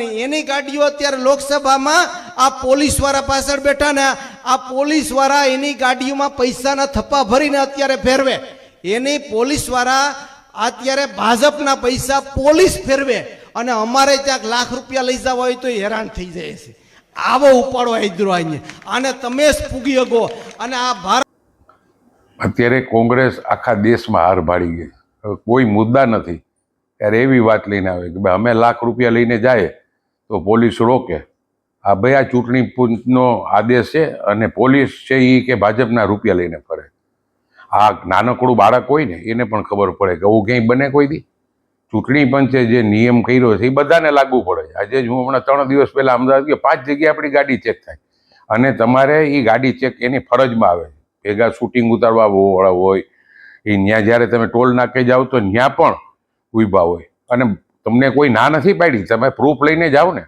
એની ગાડીઓ અત્યારે લોકસભામાં આ પોલીસવાળા પાછળ બેઠા ને આ પોલીસવાળા એની ગાડીઓમાં પૈસાના થપ્પા ભરીને અત્યારે ફેરવે. એની પોલીસવાળા અત્યારે ભાજપના પૈસા પોલીસ ફેરવે અને અમારે ક્યાંક લાખ રૂપિયા લઈ જવા હોય તો હેરાન થઈ જાય છે. આવો ઉપાડો હાજરો અહીંયા અને તમે જ ફૂગી શકો અને આ ભારત અત્યારે કોંગ્રેસ આખા દેશમાં હાર ભાડી ગઈ. કોઈ મુદ્દા નથી. ત્યારે એવી વાત લઈને આવે કે ભાઈ, અમે લાખ રૂપિયા લઈને જાય. તો પોલીસ રોકે. આ ભાઈ આ ચૂંટણી પંચનો આદેશ છે અને પોલીસ છે એ કે ભાજપના રૂપિયા લઈને ફરે. આ નાનકડું બાળક હોય ને, એને પણ ખબર પડે કે આવું ક્યાંય બને કોઈ દી. ચૂંટણી પંચે જે નિયમ કર્યો છે એ બધાને લાગુ પડે આજે જ હું હમણાં ત્રણ દિવસ પહેલાં અમદાવાદ ગયો, પાંચ જગ્યાએ આપણી ગાડી ચેક થાય. અને તમારે એ ગાડી ચેક એની ફરજમાં આવે ભેગા શૂટિંગ ઉતારવા હોય એ ત્યાં જ્યારે તમે ટોલ નાકે જાઓ તો ત્યાં પણ ઊભા હોય. અને તમને કોઈ ના નથી પાડી? તમે પ્રૂફ લઈને જાઓ ને.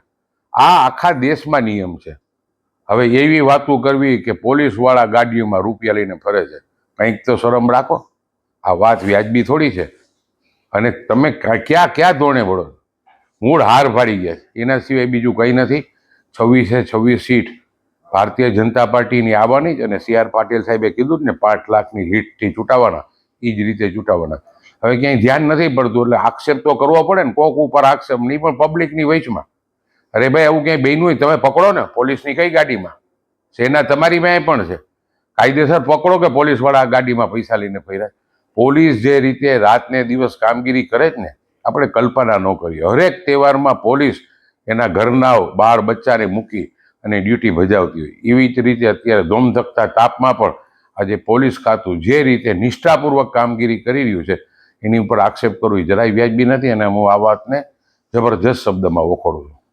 આ આખા દેશમાં નિયમ છે. હવે એવી વાતો કરવી કે પોલીસવાળા ગાડીઓમાં રૂપિયા લઈને ફરે છે. કંઈક તો શરમ રાખો. આ વાત વ્યાજબી થોડી છે. અને તમે ક્યાં ક્યાં ધોરણે વળો મૂળ હાર ફાડી ગયા એના સિવાય બીજું કંઈ નથી. છવ્વીસે છવ્વીસ સીટ. ભારતીય જનતા પાર્ટીની આવવાની જ અને સી આર પાટીલ સાહેબે કીધું ને, પાંચ લાખની હીટથી ચૂંટાવાના. એ જ રીતે ચૂંટાવાના. હવે ક્યાંય ધ્યાન નથી પડતું એટલે આક્ષેપ તો કરવો પડે ને, કોક ઉપર આક્ષેપ, નહીં પણ પબ્લિકની વચમાં અરે ભાઈ, આવું ક્યાંય બન્યું હોય તમે પકડો ને, પોલીસની કઈ ગાડીમાં? સેના તમારી મેં પણ છે. કાયદેસર પકડો કે પોલીસવાળા આ ગાડીમાં પૈસા લઈને ફર્યા? પોલીસ જે રીતે રાતને દિવસ કામગીરી કરે જ ને, આપણે કલ્પના ન કરીએ. હરેક તહેવારમાં પોલીસ એના ઘરના બાળ બચ્ચાને મૂકી અને ડ્યુટી ભજાવતી હોય. એવી જ રીતે અત્યારે ધોમધકતા તાપમાં પણ આજે પોલીસ ખાતું જે રીતે નિષ્ઠાપૂર્વક કામગીરી કરી રહ્યું છે એની ઉપર આક્ષેપ કરવો જરાય વ્યાજબી નથી અને હું આ વાતને જબરજસ્ત શબ્દમાં વખોડું છું.